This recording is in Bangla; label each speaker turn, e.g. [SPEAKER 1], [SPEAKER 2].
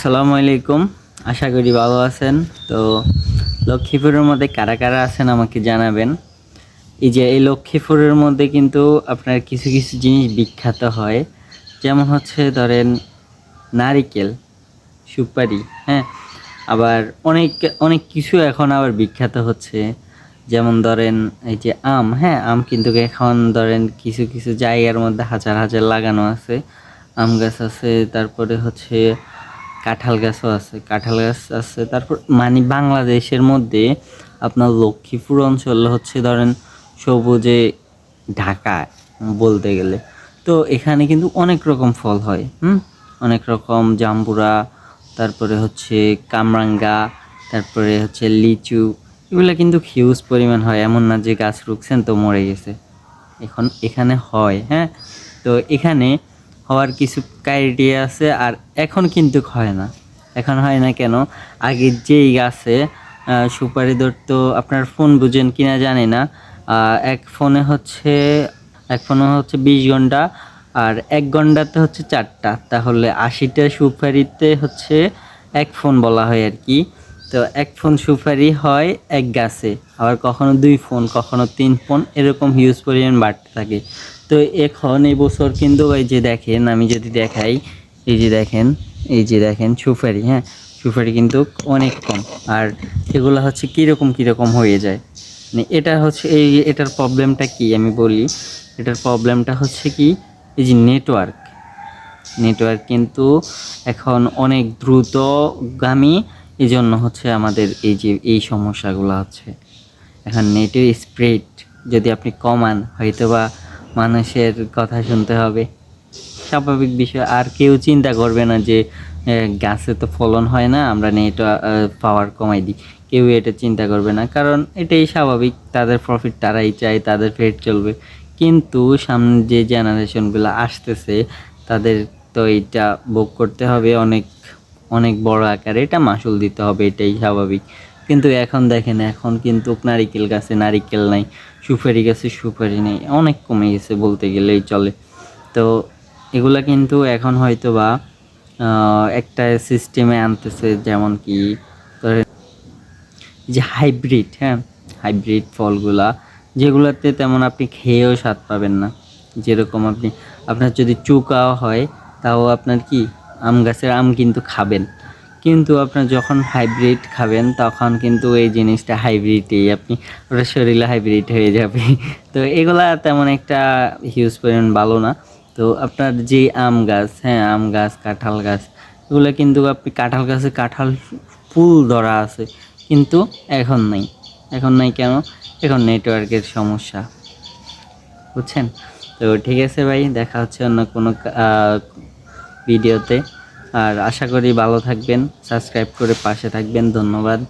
[SPEAKER 1] আসসালামু আলাইকুম। আশা করি ভালো আছেন। তো লক্ষ্মীপুরের মধ্যে কারা কারা আছেন আমাকে জানাবেন। এই যে এই লক্ষ্মীপুরের মধ্যে কিন্তু আপনার কিছু কিছু জিনিস বিখ্যাত হয়। যেমন হচ্ছে ধরেন নারিকেল, সুপারি হ্যাঁ? আবার অনেক অনেক কিছু এখন আবার বিখ্যাত হচ্ছে। যেমন ধরেন এই যে আম হ্যাঁ? আম কিন্তু এখন ধরেন কিছু কিছু জায়গার মধ্যে হাজার হাজার লাগানো আছে। আম গাছ আছে, তারপরে হচ্ছে কাঁঠাল গাছও আছে, কাঁঠাল গাছ আছে। তারপর মানে বাংলাদেশের মধ্যে আপনার লক্ষ্মীপুর অঞ্চল হচ্ছে ধরেন সবুজে ঢাকা বলতে গেলে। তো এখানে কিন্তু অনেক রকম ফল হয়, হুম? অনেক রকম জাম্বুরা, তারপরে হচ্ছে কামরাঙ্গা, তারপরে হচ্ছে লিচু, এগুলো কিন্তু হিউজ পরিমাণ হয়। এমন না যে গাছ রুখছেন তো মরে গেছে। এখন এখানে হয় হ্যাঁ? তো এখানে হওয়ার কিছু ক্রাইটেরিয়া আছে আর এখন কিন্তু হয় না। এখন হয় না কেন? আগে যেই গাছে সুপারি ধরতো, আপনার ফোন বুঝেন কিনা জানি না। এক ফোনে হচ্ছে, এক ফোনে হচ্ছে বিশ ঘণ্টা আর এক ঘন্টাতে হচ্ছে চারটা। তাহলে আশিটা সুপারিতে হচ্ছে এক ফোন বলা হয় আর কি। তো এক ফোন সুপারি হয় এক গাছে। আবার কখনো দুই ফোন, কখনো তিন ফোন, এরকম হিউজ পরিমাণ বাড়তে থাকে। তো এখন এই বছর কিন্তু এই যে দেখেন, আমি যদি দেখাই, এই যে দেখেন, এই যে দেখেন সুপারি হ্যাঁ? সুপারি কিন্তু অনেক কম। আর এগুলো হচ্ছে কীরকম কীরকম হয়ে যায়? মানে এটা হচ্ছে এই, এটার প্রবলেমটা কি আমি বলি? এটার প্রবলেমটা হচ্ছে কি, এই যে নেটওয়ার্ক নেটওয়ার্ক কিন্তু এখন অনেক দ্রুতগামী এই জন্য হচ্ছে আমাদের এই যে, এই সমস্যাগুলো হচ্ছে। এখন নেটের স্প্রেড যদি আপনি কমান হয়তো বা মানুষের কথা শুনতে হবে। স্বাভাবিক বিষয়, আর কেউ চিন্তা করবে না যে গাছে তো ফলন হয় না, আমরা নেট পাওয়ার কমাই দিই। কেউ এটা চিন্তা করবে না, কারণ এটাই স্বাভাবিক, তাদের প্রফিট তারাই চায়, তাদের পেট চলবে। কিন্তু সামনে যে জেনারেশনগুলো আসতেছে, তাদের তো এটা ভোগ করতে হবে অনেক অনেক বড় আকারে, এটা মাসুল দিতে হবে, এটাই স্বাভাবিক। কিন্তু এখন দেখেন, এখন কিন্তু নারিকেল গাছে নারিকেল নাই, সুপারি গাছে সুপারি নেই, অনেক কমে গেছে বলতে গেলেই চলে। তো এগুলা কিন্তু এখন হয়তো বা একটা সিস্টেমে আনতেছে যেমন কি, ধরেন যে হাইব্রিড হ্যাঁ? হাইব্রিড ফলগুলা, যেগুলাতে তেমন আপনি খেয়েও স্বাদ পাবেন না। যেরকম আপনি, আপনার যদি চুকাও হয়, তাও আপনার কি, আম গাছের আম কিন্তু খাবেন। কিন্তু আপনার যখন হাইব্রিড খাবেন, তখন কিন্তু এই জিনিসটা হাইব্রিডই আপনি ওটা শরীরে হাইব্রিড হয়ে যাবে। তো এগুলা তেমন একটা হিউজ পরিমাণ ভালো না। তো আপনার যে আম গাছ হ্যাঁ আম গাছ, কাঁঠাল গাছ, এগুলো কিন্তু আপনি কাঁঠাল গাছে কাঁঠাল ফুল ধরা আছে, কিন্তু এখন নেই। এখন নাই কেন? এখন নেটওয়ার্কের সমস্যা। বুঝছেন? তো ঠিক আছে ভাই, দেখা হচ্ছে অন্য কোনো ভিডিওতে আর আশা করি ভালো থাকবেন সাবস্ক্রাইব করে পাশে থাকবেন ধন্যবাদ।